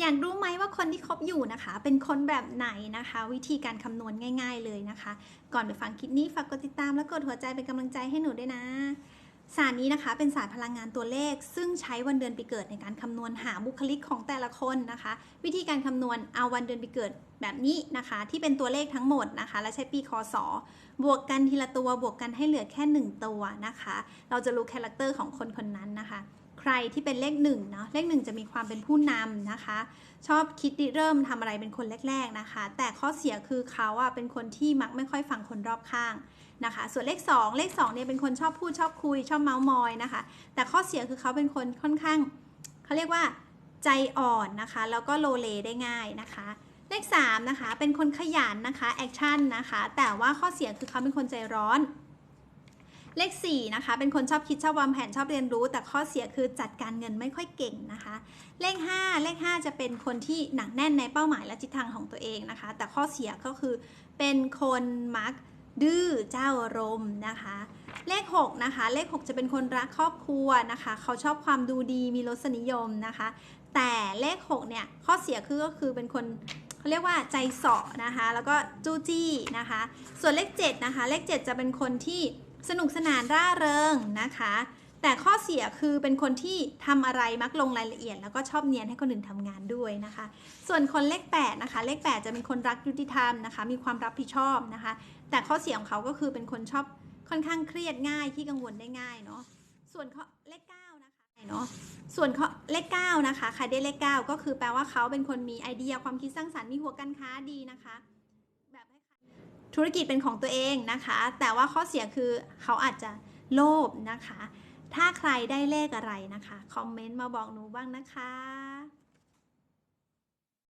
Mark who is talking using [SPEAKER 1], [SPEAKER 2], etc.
[SPEAKER 1] อยากรู้ไหมว่าคนที่คบอยู่นะคะ เป็นคนแบบไหนนะคะ วิธีการคำนวณง่าย ๆเลยนะคะ ก่อนไปฟังคลิปนี้ฝากกดติดตามและกดหัวใจเป็นกำลังใจให้หนูด้วยนะศาสตร์นี้นะคะเป็นศาสตร์พลังงานตัวเลข ซึ่งใช้วันเดือนปีเกิดในการคำนวณหาบุคลิกของแต่ละคนนะคะ วิธีการคำนวณเอาวันเดือนปีเกิดแบบนี้นะคะ ที่เป็นตัวเลขทั้งหมดนะคะ และใช้ปีคศบวกกันทีละตัวบวกกันให้เหลือแค่ 1 ตัวนะคะ เราจะรู้คาแรคเตอร์ของคนคนนั้นนะคะ ใครที่เป็นเลขหนึ่งเนาะเลขหนึ่งจะมีความเป็นผู้นำนะคะ ชอบคิดริเริ่มทำอะไรเป็นคนแรกๆนะคะ แต่ข้อเสียคือเขาอะเป็นคนที่มักไม่ค่อยฟังคนรอบข้างนะคะ ส่วนเลข 2 เลข2เนี่ยเป็นคนชอบพูดชอบคุย ชอบเมาส์มอยนะคะ แต่ข้อเสียคือเขาเป็นคนค่อนข้างเขาเรียกว่าใจอ่อนนะคะ แล้วก็โลเลได้ง่ายนะคะเลข3นะคะ เป็นคนขยันนะคะ แอคชั่นนะคะ แต่ว่าข้อเสียคือเขาเป็นคนใจร้อน เลข4นะคะเป็นคนชอบคิดชอบวางแผนชอบเรียนรู้ แต่ข้อเสียคือจัดการเงินไม่ค่อยเก่งนะคะ เลข 5 เลข 5 จะเป็นคนที่หนักแน่นในเป้าหมายและทิศทางของตัวเองนะคะ แต่ข้อเสียก็คือเป็นคนมักดื้อเจ้าอารมณ์นะคะ เลข6นะคะเลข 6 จะเป็นคนรักครอบครัวนะคะ เขาชอบความดูดีมีรสนิยมนะคะ แต่เลข6เนี่ยข้อเสียคือก็คือเป็นคนเขาเรียกว่าใจเสาะนะคะ แล้วก็จู้จี้นะคะ ส่วนเลข 7 นะคะ เลข 7 จะเป็นคนที่ สนุกสนานร่าเริงนะคะ แต่ข้อเสียคือเป็นคนที่ทำอะไรมักลงรายละเอียด แล้วก็ชอบเนียนให้คนอื่นทำงานด้วยนะคะ ส่วนคนเลข8นะคะเลข8จะเป็นคนรักยุติธรรมนะคะ มีความรับผิดชอบนะคะ แต่ข้อเสียของเขาก็คือเป็นคนชอบค่อนข้างเครียดง่ายที่กังวลได้ง่ายเนาะส่วนข้อเลข9นะคะเนาะส่วนข้อเลข9นะคะใครได้เลข9ก็คือแปลว่าเขาเป็นคนมีไอเดียความคิดสร้างสรรค์มีหัวการค้าดีนะคะ ธุรกิจเป็นของตัวเองนะคะ แต่ว่าข้อเสียคือเขาอาจจะโลภนะคะ ถ้าใครได้เลขอะไรนะคะ คอมเมนต์มาบอกหนูบ้างนะคะ